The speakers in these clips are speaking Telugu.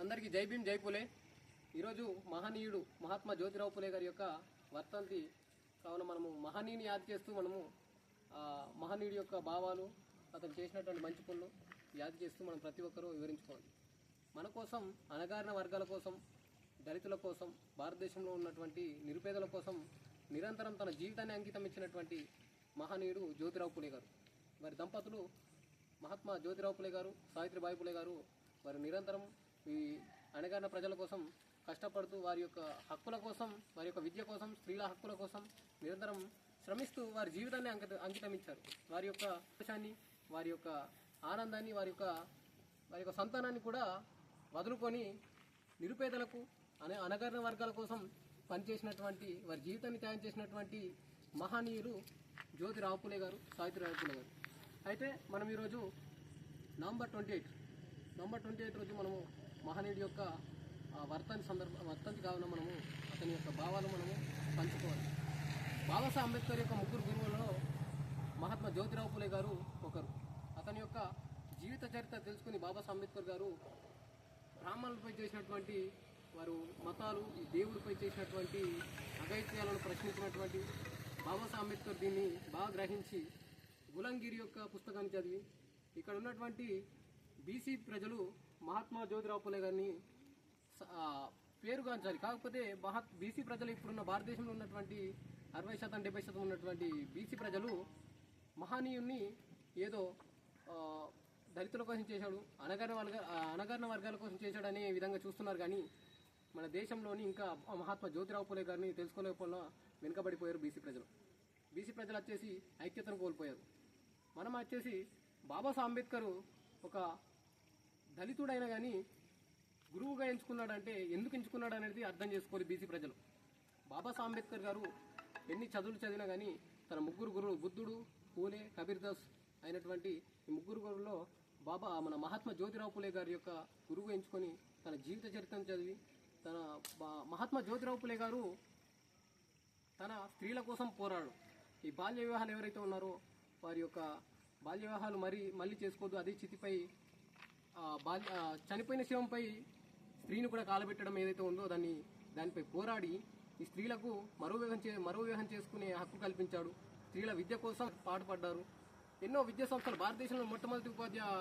అందరికీ జై భీమ్ జై పులే. ఈరోజు మహనీయుడు మహాత్మా జ్యోతిరావు పులే గారి యొక్క వర్తంతి. కావున మనము మహనీయుని యాద చేస్తూ మనము మహనీయుడి యొక్క భావాలు అతను చేసినటువంటి మంచి పనులు యాద చేస్తూ మనం ప్రతి ఒక్కరూ వివరించుకోవాలి. మన కోసం అణగారిన వర్గాల కోసం దళితుల కోసం భారతదేశంలో ఉన్నటువంటి నిరుపేదల కోసం నిరంతరం తన జీవితాన్ని అంకితం ఇచ్చినటువంటి మహనీయుడు జ్యోతిరావు పులే గారు. వారి దంపతులు మహాత్మా జ్యోతిరావు పులే గారు సావిత్రిబాయి పులే గారు వారు నిరంతరం ఈ అణగారిన ప్రజల కోసం కష్టపడుతూ వారి యొక్క హక్కుల కోసం వారి యొక్క విద్య కోసం స్త్రీల హక్కుల కోసం నిరంతరం శ్రమిస్తూ వారి జీవితాన్ని అంకిత అంకితం ఇచ్చారు వారి యొక్క సంతోషాన్ని వారి యొక్క ఆనందాన్ని వారి యొక్క వారి యొక్క సంతానాన్ని కూడా వదులుకొని నిరుపేదలకు అనే అనగారిన వర్గాల కోసం పనిచేసినటువంటి వారి జీవితాన్ని త్యాగం చేసినటువంటి మహనీయులు జ్యోతి రావుపులే గారు సావిత్రి రావుపులే గారు. అయితే మనం ఈరోజు November twenty eight November twenty eight రోజు మనము మహనీయుడి యొక్క వర్తని సందర్భ వర్తంతి కావున మనము అతని యొక్క భావాలు మనము పంచుకోవాలి. బాబాసాహెబ్ అంబేద్కర్ యొక్క ముగ్గురు గురువులలో మహాత్మా జ్యోతిరావు పూలే గారు ఒకరు. అతని యొక్క జీవిత చరిత్ర తెలుసుకుని బాబాసాహెబ్ అంబేద్కర్ గారు బ్రాహ్మణులపై చేసినటువంటి వారు మతాలు ఈ దేవుడిపై చేసినటువంటి అగైత్యాలను ప్రశ్నించినటువంటి బాబాసాహెబ్ అంబేద్కర్ దీన్ని బాగా గ్రహించి గులంగిరి యొక్క పుస్తకాన్ని చదివి ఇక్కడ ఉన్నటువంటి బీసీ ప్రజలు మహాత్మా జ్యోతిరావు పులే గారిని స- పేరుగాంచాలి. కాకపోతే మహా బీసీ ప్రజలు ఇప్పుడున్న భారతదేశంలో ఉన్నటువంటి అరవై శాతం డెబ్బై శాతం ఉన్నటువంటి బీసీ ప్రజలు మహనీయుణ్ణి ఏదో దళితుల కోసం చేశాడు అనగారిన వర్గ ఆ, అనగారిన వర్గాల కోసం చేశాడు అనే విధంగా చూస్తున్నారు. కానీ మన దేశంలోని ఇంకా మహాత్మా జ్యోతిరావు పులే గారిని తెలుసుకోలేకపోయినా వెనుకబడిపోయారు బీసీ ప్రజలు. బీసీ ప్రజలు వచ్చేసి ఐక్యతను కోల్పోయారు. మనం వచ్చేసి బాబాసాహెబ్ అంబేద్కర్ ఒక దళితుడైనా కానీ గురువుగా ఎంచుకున్నాడంటే ఎందుకు ఎంచుకున్నాడు అనేది అర్థం చేసుకోరు బీసీ ప్రజలు. బాబాసాహెబ్ అంబేద్కర్ గారు ఎన్ని చదువులు చదివినా కానీ తన ముగ్గురు గురువు బుద్ధుడు పూలే కబీర్దాస్ అయినటువంటి ఈ ముగ్గురు గురువులో బాబా మన మహాత్మా జ్యోతిరావు పూలే గారి యొక్క గురువు ఎంచుకొని తన జీవిత చరిత్రను చదివి తన మహాత్మా జ్యోతిరావు పూలే గారు తన స్త్రీల కోసం పోరాడు. ఈ బాల్య వివాహాలు ఎవరైతే ఉన్నారో వారి యొక్క బాల్య వివాహాలు మరీ మళ్ళీ చేసుకోవద్దు అదే చితిపై చనిపోయిన శివంపై స్త్రీని కూడా కాలబెట్టడం ఏదైతే ఉందో దాన్ని దానిపై పోరాడి ఈ స్త్రీలకు మరో వివాహం చే మరో వివాహం చేసుకునే హక్కు కల్పించాడు. స్త్రీల విద్య కోసం పాటుపడ్డారు. ఎన్నో విద్యా సంస్థలు భారతదేశంలో మొట్టమొదటి ఉపాధ్యాయ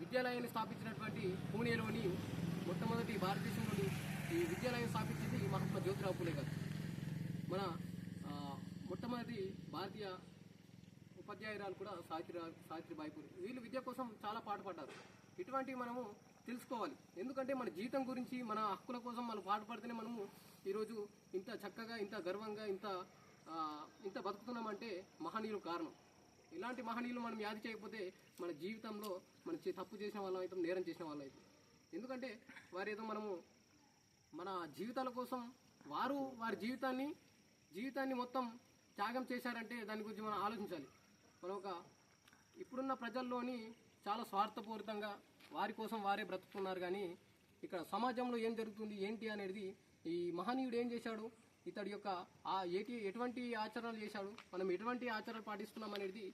విద్యాలయాన్ని స్థాపించినటువంటి పూణేలోని మొట్టమొదటి భారతదేశంలోని ఈ విద్యాలయం స్థాపించింది మహాత్మా జ్యోతిరావు పూలే గారు. మన మొట్టమొదటి భారతీయ ఉపాధ్యాయురాలు కూడా సావిత్రి సావిత్రిబాయి పూలే. వీళ్ళు విద్య కోసం చాలా పాటుపడ్డారు. ఇటువంటివి మనము తెలుసుకోవాలి. ఎందుకంటే మన జీవితం గురించి మన హక్కుల కోసం మనం పాటుపడితేనే మనము ఈరోజు ఇంత చక్కగా ఇంత గర్వంగా ఇంత ఇంత బతుకుతున్నామంటే మహనీయులు కారణం. ఇలాంటి మహనీయులు మనం యాది చేయకపోతే మన జీవితంలో మనం చే- తప్పు చేసిన వాళ్ళం అయితే నేరం చేసిన వాళ్ళం అయితే ఎందుకంటే వారు ఏదో మనము మన జీవితాల కోసం వారు వారి జీవితాన్ని జీవితాన్ని మొత్తం త్యాగం చేశారంటే దాని గురించి మనం ఆలోచించాలి. మనం ఒక ఇప్పుడున్న ప్రజల్లోని చాలా స్వార్థపూరితంగా వారి కోసం వారే బ్రతుకుతున్నారు. కానీ ఇక్కడ సమాజంలో ఏం జరుగుతుంది ఏంటి అనేది ఈ మహనీయుడు ఏం చేశాడు? ఇతడి యొక్క ఆ ఏటి ఎటువంటి ఆచరణలు చేశాడు? మనం ఎటువంటి ఆచరణలు పాటిస్తున్నాం అనేది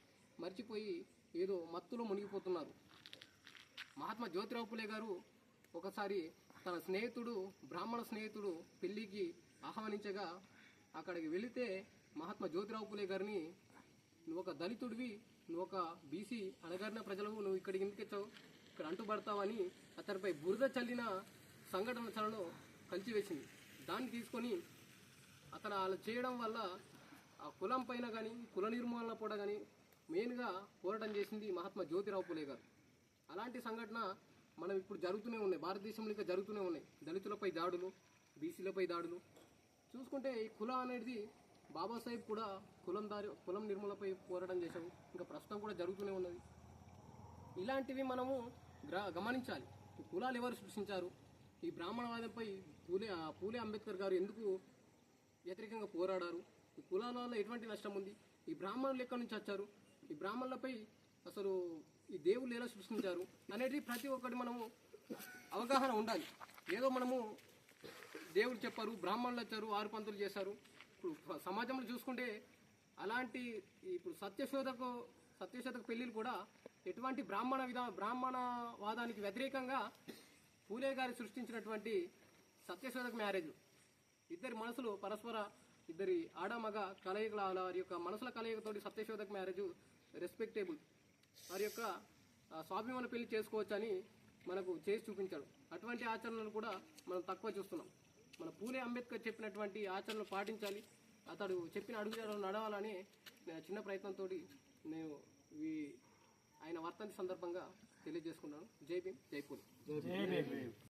మర్చిపోయి ఏదో మత్తులో మునిగిపోతున్నారు. మహాత్మా జ్యోతిరావు పులే గారు ఒకసారి తన స్నేహితుడు బ్రాహ్మణ స్నేహితుడు పెళ్ళికి ఆహ్వానించగా అక్కడికి వెళితే మహాత్మా జ్యోతిరావు పులే గారిని నువ్వు ఒక దళితుడివి నువ్వు ఒక బీసీ అణగారిన ప్రజలకు నువ్వు ఇక్కడికి ఎందుకు వచ్చావు? ఇక్కడ అంటుపడతావని అతనిపై బురద చల్లిన సంఘటన చలను కలిచివేసింది. దాన్ని తీసుకొని అతను అలా చేయడం వల్ల ఆ కులం పైన కానీ కుల నిర్మూలన కూడా కానీ మెయిన్గా పోరాటం చేసింది మహాత్మా జ్యోతిరావు పులే గారు. అలాంటి సంఘటన మనం ఇప్పుడు జరుగుతూనే ఉన్నాయి. భారతదేశంలో ఇంకా జరుగుతూనే ఉన్నాయి. దళితులపై దాడులు బీసీలపై దాడులు. చూసుకుంటే ఈ కులం అనేది బాబాసాహెబ్ కూడా కులం దారి కులం నిర్మూలపై పోరాటం చేశావు ఇంకా ప్రస్తుతం కూడా జరుగుతూనే ఉన్నది. ఇలాంటివి మనము గ్ర గమనించాలి. ఈ కులాలు ఎవరు సృష్టించారు? ఈ బ్రాహ్మణవాదంపై పూలే పూలే అంబేద్కర్ గారు ఎందుకు వ్యతిరేకంగా పోరాడారు? ఈ కులాల వల్ల ఎటువంటి నష్టం ఉంది? ఈ బ్రాహ్మణులు ఎక్కడి నుంచి వచ్చారు? ఈ బ్రాహ్మణులపై అసలు ఈ దేవుళ్ళు ఎలా సృష్టించారు? అనేది ప్రతి ఒక్కటి మనము అవగాహన ఉండాలి. ఏదో మనము దేవుడు చెప్పారు బ్రాహ్మణులు వచ్చారు ఆరు పంతులు చేశారు. ఇప్పుడు సమాజంలో చూసుకుంటే అలాంటి ఇప్పుడు సత్యశోధకు సత్యశోధక పెళ్ళిలు కూడా ఎటువంటి బ్రాహ్మణ విధా బ్రాహ్మణ వాదానికి వ్యతిరేకంగా పూలే గారు సృష్టించినటువంటి సత్యశోధక మ్యారేజ్. ఇద్దరి మనసులు పరస్పర ఇద్దరి ఆడమగ కలయికల వారి యొక్క మనసుల కలయికతోటి సత్యశోధక మ్యారేజ్ రెస్పెక్టేబుల్. వారి యొక్క స్వాభిమాన పెళ్ళి చేసుకోవచ్చని మనకు చేసి చూపించాడు. అటువంటి ఆచరణలు కూడా మనం తక్కువ చూస్తున్నాం. మన పూలే అంబేద్కర్ చెప్పినటువంటి ఆచరణలు పాటించాలి. అతడు చెప్పిన అడుగుజాడలు నడవాలని నేను చిన్న ప్రయత్నంతో నేను ఈ ఆయన వర్తంతి సందర్భంగా తెలియజేసుకున్నాను. జై భీమ్ జై